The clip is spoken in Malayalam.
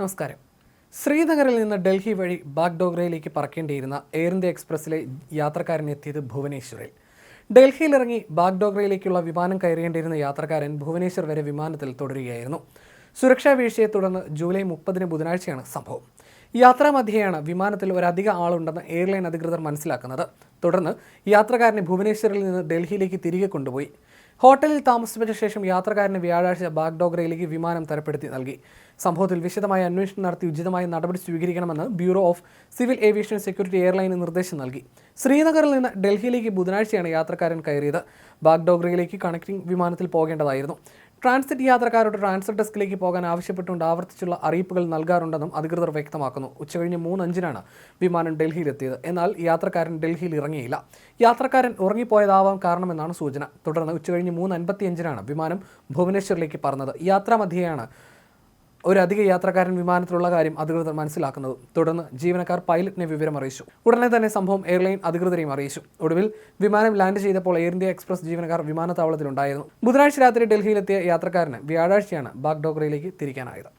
നമസ്കാരം. ശ്രീനഗറിൽ നിന്ന് ഡൽഹി വഴി ബാഗ്ഡോഗ്രയിലേക്ക് പറക്കേണ്ടിയിരുന്ന എയർ ഇന്ത്യ എക്സ്പ്രസ്സിലെ യാത്രക്കാരൻ എത്തിയത് ഭുവനേശ്വറിൽ. ഡൽഹിയിലിറങ്ങി ബാഗ്ഡോഗ്രയിലേക്കുള്ള വിമാനം കയറേണ്ടിയിരുന്ന യാത്രക്കാരൻ ഭുവനേശ്വർ വരെ വിമാനത്തിൽ തുടരുകയായിരുന്നു. സുരക്ഷാ വീഴ്ചയെ തുടർന്ന് ജൂലൈ മുപ്പതിന് ബുധനാഴ്ചയാണ് സംഭവം. യാത്രാമധ്യേയാണ് വിമാനത്തിൽ ഒരധിക ആളുണ്ടെന്ന് എയർലൈൻ അധികൃതർ മനസ്സിലാക്കുന്നത്. തുടർന്ന് യാത്രക്കാരനെ ഭുവനേശ്വറിൽ നിന്ന് ഡൽഹിയിലേക്ക് തിരികെ കൊണ്ടുപോയി. ഹോട്ടലിൽ താമസിപ്പിച്ച ശേഷം യാത്രക്കാരന് വ്യാഴാഴ്ച ബാഗ്ഡോഗ്രയിലേക്ക് വിമാനം തരപ്പെടുത്തി നൽകി. സംഭവത്തിൽ വിശദമായ അന്വേഷണം നടത്തി ഉചിതമായ നടപടി സ്വീകരിക്കണമെന്ന് bureau of civil aviation security എയർലൈന് നിർദ്ദേശം നൽകി. ശ്രീനഗറിൽ നിന്ന് ഡൽഹിയിലേക്ക് ബുധനാഴ്ചയാണ് യാത്രക്കാരൻ കയറിയത്. ബാഗ്ഡോഗ്രയിലേക്ക് കണക്റ്റിംഗ് വിമാനത്തിൽ പോകേണ്ടതായിരുന്നു. ട്രാൻസിറ്റ് യാത്രക്കാരോട് ട്രാൻസിറ്റ് ഡെസ്കിലേക്ക് പോകാൻ ആവശ്യപ്പെട്ടുകൊണ്ട് ആവർത്തിച്ചുള്ള അറിയിപ്പുകൾ നൽകാറുണ്ടെന്നും അധികൃതർ വ്യക്തമാക്കുന്നു. ഉച്ചകഴിഞ്ഞ് മൂന്നഞ്ചിനാണ് വിമാനം ഡൽഹിയിലെത്തിയത്. എന്നാൽ യാത്രക്കാരൻ ഡൽഹിയിൽ ഇറങ്ങിയില്ല. യാത്രക്കാരൻ ഉറങ്ങിപ്പോയതാവാം കാരണമെന്നാണ് സൂചന. തുടർന്ന് ഉച്ചകഴിഞ്ഞ് മൂന്ന് അൻപത്തിയഞ്ചിനാണ് വിമാനം ഭുവനേശ്വറിലേക്ക് പറന്നത്. യാത്രാമധ്യേയാണ് ഒരു അധിക യാത്രക്കാരൻ വിമാനത്തിലുള്ള കാര്യം അധികൃതർ മനസ്സിലാക്കുന്നത്. തുടർന്ന് ജീവനക്കാർ പൈലറ്റിനെ വിവരം അറിയിച്ചു. ഉടനെ തന്നെ സംഭവം എയർലൈൻ അധികൃതരെയും അറിയിച്ചു. ഒടുവിൽ വിമാനം ലാൻഡ് ചെയ്തപ്പോൾ എയർ ഇന്ത്യ എക്സ്പ്രസ് ജീവനക്കാർ വിമാനത്താവളത്തിലുണ്ടായിരുന്നു. ബുധനാഴ്ച രാത്രി ഡൽഹിയിലെത്തിയ യാത്രക്കാരന് വ്യാഴാഴ്ചയാണ് ബാഗ്ഡോഗ്രയിലേക്ക് തിരിക്കാനായത്.